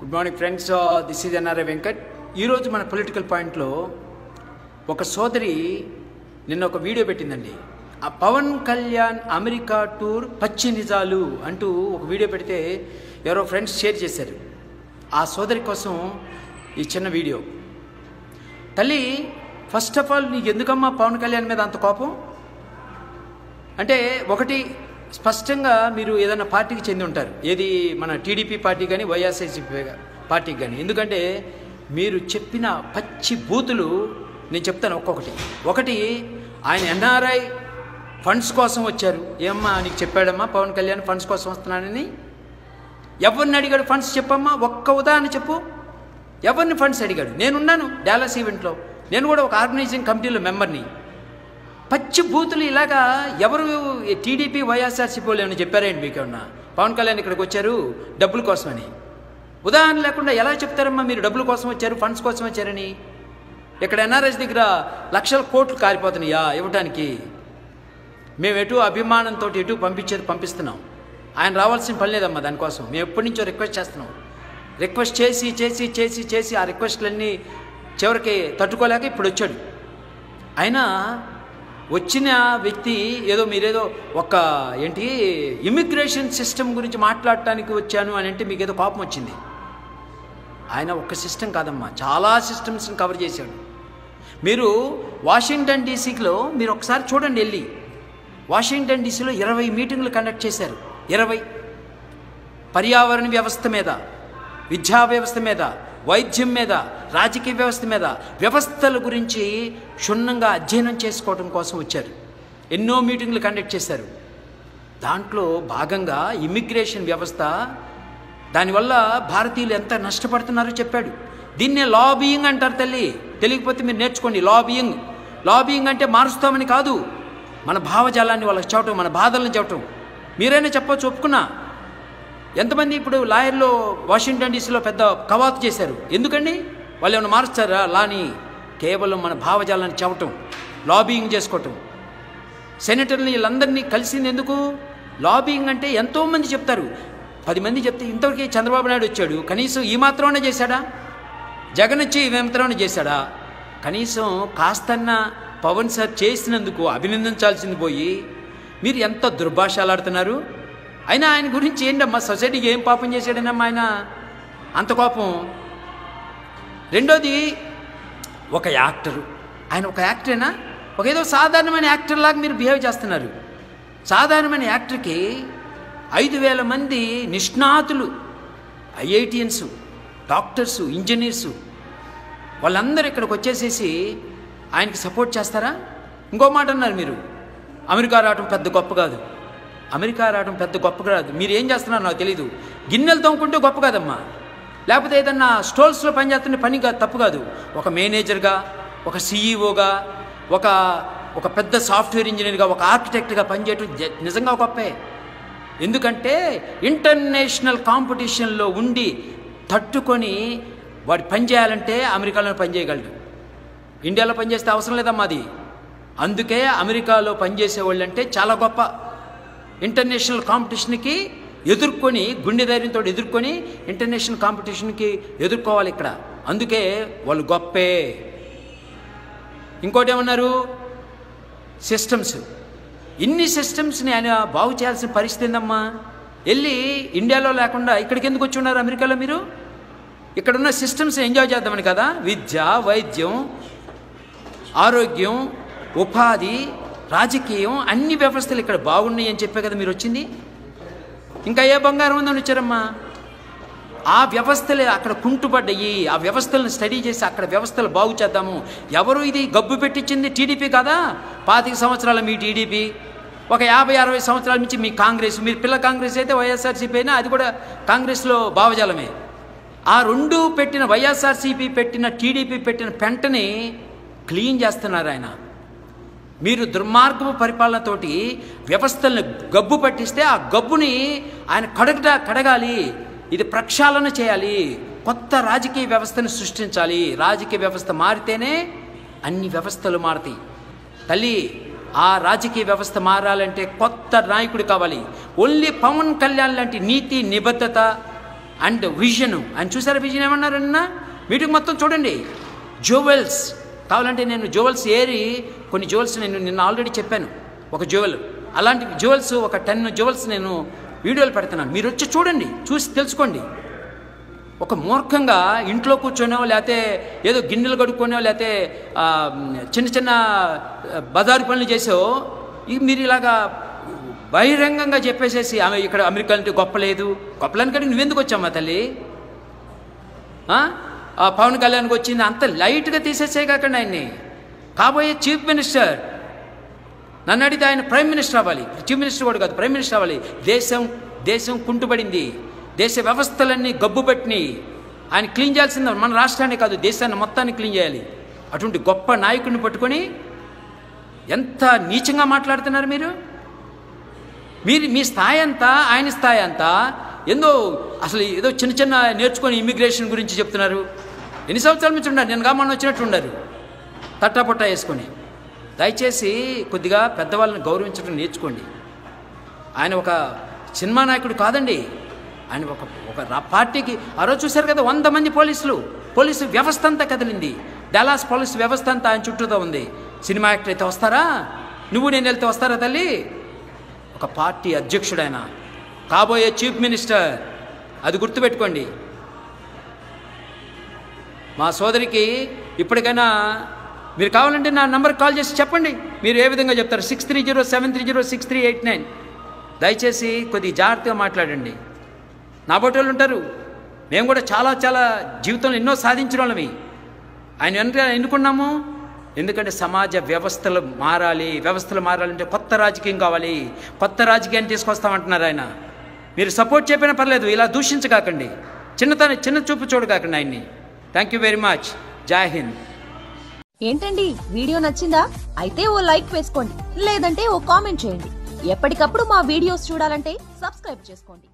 Good morning friends this is NRI Venkat ఈరోజు మన political పాయింట్లో ఒక సోదరి నిన్న ఒక వీడియో పెట్టిందండి. ఆ పవన్ కళ్యాణ్ అమెరికా టూర్ పచ్చి నిజాలు అంటూ ఒక వీడియో పెడితే ఎవరో ఫ్రెండ్స్ షేర్ చేశారు. ఆ సోదరి కోసం ఈ చిన్న వీడియో తల్లి ఫస్ట్ ఆఫ్ ఆల్ నీకు ఎందుకమ్మా పవన్ కళ్యాణ్ మీద అంత కోపం? అంటే ఒకటి స్పష్టంగా మీరు ఏదైనా పార్టీకి చెంది ఉంటారు. ఏది మన టీడీపీ పార్టీ కానీ వైఎస్ఐసీపీ పార్టీకి కానీ ఎందుకంటే మీరు చెప్పిన పచ్చి బూతులు నేను చెప్తాను ఒక్కొక్కటి. ఒకటి ఆయన ఎన్ఆర్ఐ ఫండ్స్ కోసం వచ్చారు. ఏమ్మా నీకు చెప్పాడమ్మా పవన్ కళ్యాణ్ ఫండ్స్ కోసం వస్తున్నానని? ఎవరిని అడిగాడు ఫండ్స్ చెప్పమ్మా? ఒక్క ఉదాహరణ చెప్పు. ఎవరిని ఫండ్స్ అడిగాడు? నేనున్నాను డాలస్ ఈవెంట్లో. నేను కూడా ఒక ఆర్గనైజింగ్ కమిటీలో మెంబర్ని. పచ్చి బూతులు ఇలాగా ఎవరు టీడీపీ వైఎస్ఆర్సీపీ వాళ్ళు ఏమైనా చెప్పారేంటి మీకు ఏమన్నా? పవన్ కళ్యాణ్ ఇక్కడికి వచ్చారు డబ్బుల కోసమని. ఉదాహరణ లేకుండా ఎలా చెప్తారమ్మా మీరు డబ్బుల కోసం వచ్చారు ఫండ్స్ కోసం వచ్చారని? ఇక్కడ ఎన్ఆర్ఎస్ దగ్గర లక్షల కోట్లు కారిపోతున్నాయా ఇవ్వటానికి? మేము ఎటు అభిమానంతో ఎటు పంపించేది పంపిస్తున్నాం. ఆయన రావాల్సిన పని లేదమ్మా దానికోసం. మేము ఎప్పటి నుంచో రిక్వెస్ట్ చేస్తున్నాం. రిక్వెస్ట్ చేసి చేసి చేసి చేసి ఆ రిక్వెస్ట్లన్నీ చివరికి తట్టుకోలేక ఇప్పుడు వచ్చాడు. అయినా వచ్చిన వ్యక్తి ఏదో మీరేదో ఒక ఏంటి ఇమిగ్రేషన్ సిస్టమ్ గురించి మాట్లాడటానికి వచ్చాను అని అంటే మీకు ఏదో కోపం వచ్చింది. ఆయన ఒక్క సిస్టమ్ కాదమ్మా చాలా సిస్టమ్స్ని కవర్ చేశాడు. మీరు వాషింగ్టన్ డీసీలో మీరు ఒకసారి చూడండి వెళ్ళి. వాషింగ్టన్ డీసీలో ఇరవై మీటింగ్లు కండక్ట్ చేశారు. ఇరవై. పర్యావరణ వ్యవస్థ మీద విద్యా వ్యవస్థ మీద వైద్యం మీద రాజకీయ వ్యవస్థ మీద వ్యవస్థల గురించి క్షుణ్ణంగా అధ్యయనం చేసుకోవడం కోసం వచ్చారు. ఎన్నో మీటింగ్లు కండక్ట్ చేశారు. దాంట్లో భాగంగా ఇమిగ్రేషన్ వ్యవస్థ దానివల్ల భారతీయులు ఎంత నష్టపడుతున్నారో చెప్పాడు. దీన్నే లాబియింగ్ అంటారు తల్లి. తెలియకపోతే మీరు నేర్చుకోండి. లాబియింగ్. లాబియింగ్ అంటే మారుస్తామని కాదు. మన భావజాలాన్ని వాళ్ళకి చెప్పటం మన బాధలను చెప్పటం. మీరైనా చెప్పచ్చు ఒప్పుకున్నా. ఎంతమంది ఇప్పుడు లాయర్లో వాషింగ్టన్ డీసీలో పెద్ద కవాతు చేశారు? ఎందుకండి? వాళ్ళు ఏమైనా మారుస్తారా లాని కేవలం మన భావజాలాన్ని చెవటం లాబింగ్ చేసుకోవటం. సెనేటర్ని వీళ్ళందరినీ కలిసింది ఎందుకు లాబింగ్ అంటే ఎంతోమంది చెప్తారు. పది మంది చెప్తే ఇంతవరకు చంద్రబాబు నాయుడు వచ్చాడు. కనీసం ఈ మాత్రమే చేశాడా? జగన్ వచ్చి ఈ మాత్రమే చేశాడా? కనీసం కాస్తన్న పవన్ సార్ చేసినందుకు అభినందించాల్సింది పోయి మీరు ఎంత దుర్భాషలాడుతున్నారు? అయినా ఆయన గురించి ఏంటమ్మా? సొసైటీకి ఏం పాపం చేశాడనమ్మా ఆయన? అంత కోపం? రెండోది ఒక యాక్టరు. ఆయన ఒక యాక్టరేనా? ఒక ఏదో సాధారణమైన యాక్టర్ లాగా మీరు బిహేవ్ చేస్తున్నారు. సాధారణమైన యాక్టర్కి ఐదు వేల మంది నిష్ణాతులు ఐఐటియన్స్ డాక్టర్సు ఇంజనీర్సు వాళ్ళందరూ ఇక్కడికి వచ్చేసేసి ఆయనకి సపోర్ట్ చేస్తారా? ఇంకో మాట అన్నారు మీరు. అమెరికా రావడం పెద్ద గొప్ప కాదు. అమెరికా రావడం పెద్ద గొప్ప కాదు. మీరు ఏం చేస్తున్నారో నాకు తెలీదు. గిన్నెలు తోముకుంటే గొప్ప కాదమ్మా. లేకపోతే ఏదన్నా స్టోల్స్లో పనిచేస్తున్న పని కాదు తప్పు కాదు. ఒక మేనేజర్గా ఒక సీఈఓగా ఒక ఒక పెద్ద సాఫ్ట్వేర్ ఇంజనీర్గా ఒక ఆర్కిటెక్ట్గా పనిచేయటం జ- నిజంగా గొప్పే. ఎందుకంటే ఇంటర్నేషనల్ కాంపిటీషన్లో ఉండి తట్టుకొని వాడు పని చేయాలంటే అమెరికాలో పని చేయగలడు. ఇండియాలో పనిచేస్తే అవసరం లేదమ్మా అది అందుకే అమెరికాలో పనిచేసే వాళ్ళంటే చాలా గొప్ప. ఇంటర్నేషనల్ కాంపిటీషన్కి ఎదుర్కొని గుండె ధైర్యంతో ఎదుర్కొని ఇంటర్నేషనల్ కాంపిటీషన్కి ఎదుర్కోవాలి ఇక్కడ. అందుకే వాళ్ళు గొప్పే. ఇంకోటి ఏమన్నారు? సిస్టమ్స్ ఇన్ని సిస్టమ్స్ని ఆయన బాగు చేయాల్సిన పరిస్థితి ఏందమ్మా? వెళ్ళి ఇండియాలో లేకుండా ఇక్కడికి ఎందుకు వచ్చి ఉన్నారు అమెరికాలో మీరు? ఇక్కడున్న సిస్టమ్స్ ఎంజాయ్ చేద్దామని కదా? విద్య వైద్యం ఆరోగ్యం ఉపాధి రాజకీయం అన్ని వ్యవస్థలు ఇక్కడ బాగున్నాయి అని చెప్పే కదా మీరు వచ్చింది? ఇంకా ఏ బంగారం ఉందని వచ్చారమ్మా ఆ వ్యవస్థలే అక్కడ కుంటుపడ్డాయి ఆ వ్యవస్థలను స్టడీ చేసి అక్కడ వ్యవస్థలు బాగు చేద్దాము. ఎవరు ఇది గబ్బు పెట్టించింది టీడీపీ కదా? పాతిక సంవత్సరాల మీ టీడీపీ. ఒక యాభై అరవై సంవత్సరాల నుంచి మీ కాంగ్రెస్. మీరు పిల్ల కాంగ్రెస్ అయితే వైఎస్ఆర్సీపీ అయినా అది కూడా కాంగ్రెస్లో భావజాలమే. ఆ రెండు పెట్టిన వైఎస్ఆర్సీపీ పెట్టిన టీడీపీ పెట్టిన పెంటని క్లీన్ చేస్తున్నారు ఆయన. మీరు దుర్మార్గపు పరిపాలనతోటి వ్యవస్థలను గబ్బు పట్టిస్తే ఆ గబ్బుని ఆయన కడగట కడగాలి. ఇది ప్రక్షాళన చేయాలి. కొత్త రాజకీయ వ్యవస్థను సృష్టించాలి. రాజకీయ వ్యవస్థ మారితేనే అన్ని వ్యవస్థలు మారుతాయి. తల్లి ఆ రాజకీయ వ్యవస్థ మారాలంటే కొత్త నాయకుడు కావాలి. ఓన్లీ పవన్ కళ్యాణ్ లాంటి నీతి నిబద్ధత అండ్ విజన్. అని చూసారా విజన్ ఏమన్నారన్నా? మీటింగ్ మొత్తం చూడండి. జోవెల్స్ కావాలంటే నేను జ్యువెల్స్ ఏరి కొన్ని జ్యువెల్స్ నేను నిన్న ఆల్రెడీ చెప్పాను. ఒక జ్యువెల్ అలాంటి జ్యువెల్స్ ఒక టెన్ జ్యువెల్స్ నేను వీడియోలు పెడుతున్నాను. మీరు వచ్చి చూడండి చూసి తెలుసుకోండి. ఒక మూర్ఖంగా ఇంట్లో కూర్చొనో లేకపోతే ఏదో గిన్నెలు కడుక్కొనో లేకపోతే చిన్న చిన్న బజారు పనులు చేసో మీరు ఇలాగా బహిరంగంగా చెప్పేసేసి ఆమె ఇక్కడ అమెరికా అంటే గొప్ప లేదు. గొప్పలని కంటే నువ్వెందుకు వచ్చామ్మా తల్లి? ఆ? పవన్ కళ్యాణ్కి వచ్చింది అంత లైట్గా తీసేసే ఆయన్ని. కాబోయే చీఫ్ మినిస్టర్ నన్ను అడిగితే ఆయన ప్రైమ్ మినిస్టర్ అవ్వాలి. చీఫ్ మినిస్టర్ కూడా కాదు ప్రైమ్ మినిస్టర్ అవ్వాలి. దేశం దేశం కుంటుపడింది దేశ వ్యవస్థలన్నీ గబ్బుపెట్టినాయి ఆయన క్లీన్ చేయాల్సింది మన రాష్ట్రాన్ని కాదు దేశాన్ని మొత్తాన్ని క్లీన్ చేయాలి. అటువంటి గొప్ప నాయకుడిని పట్టుకొని ఎంత నీచంగా మాట్లాడుతున్నారు మీరు? మీరు మీ స్థాయి అంతా ఆయన స్థాయి అంతా ఏందో అసలు ఏదో చిన్న చిన్న నేర్చుకొని ఇమిగ్రేషన్ గురించి చెప్తున్నారు. ఎన్ని సంవత్సరాల నుంచి ఉండారు నేను మొన్న వచ్చినట్టు ఉండరు తట్టాపుట్టా వేసుకొని. దయచేసి కొద్దిగా పెద్దవాళ్ళని గౌరవించడం నేర్చుకోండి. ఆయన ఒక సినిమా నాయకుడు కాదండి. ఆయన ఒక ఒక పార్టీకి ఆ రోజు చూశారు కదా వంద మంది పోలీసులు. పోలీసు వ్యవస్థ అంతా కదిలింది. డలాస్ పోలీసు వ్యవస్థ అంతా ఆయన చుట్టూతో ఉంది. సినిమా యాక్టర్ అయితే వస్తారా? నువ్వు నేను వెళ్తే వస్తారా తల్లి? ఒక పార్టీ అధ్యక్షుడు కాబోయే చీఫ్ మినిస్టర్ అది గుర్తుపెట్టుకోండి. మా సోదరికి ఇప్పటికైనా మీరు కావాలంటే నా నంబర్కి కాల్ చేసి చెప్పండి. మీరు ఏ విధంగా చెప్తారు? Six three zero seven three zero six three eight nine దయచేసి కొద్దిగా జాగ్రత్తగా మాట్లాడండి. నా బోటోళ్ళు ఉంటారు. మేము కూడా చాలా చాలా జీవితంలో ఎన్నో సాధించిన వాళ్ళమి. ఆయన వెనక ఎన్నుకున్నాము? ఎందుకంటే సమాజ వ్యవస్థలు మారాలి. వ్యవస్థలు మారాలంటే కొత్త రాజకీయం కావాలి. కొత్త రాజకీయాన్ని తీసుకొస్తామంటున్నారు ఆయన. మీరు సపోర్ట్ చెప్పినా పర్లేదు. ఇలా దూషించకాకండి చిన్నతన చిన్న చూపు చూడకాకండి ఆయన్ని. థ్యాంక్ యూ వెరీ మచ్ జై హింద్ ఏంటండి? వీడియో నచ్చిందా? అయితే ఓ లైక్ వేసుకోండి. లేదంటే ఓ కామెంట్ చేయండి. ఎప్పటికప్పుడు మా వీడియోస్ చూడాలంటే సబ్స్క్రైబ్ చేసుకోండి.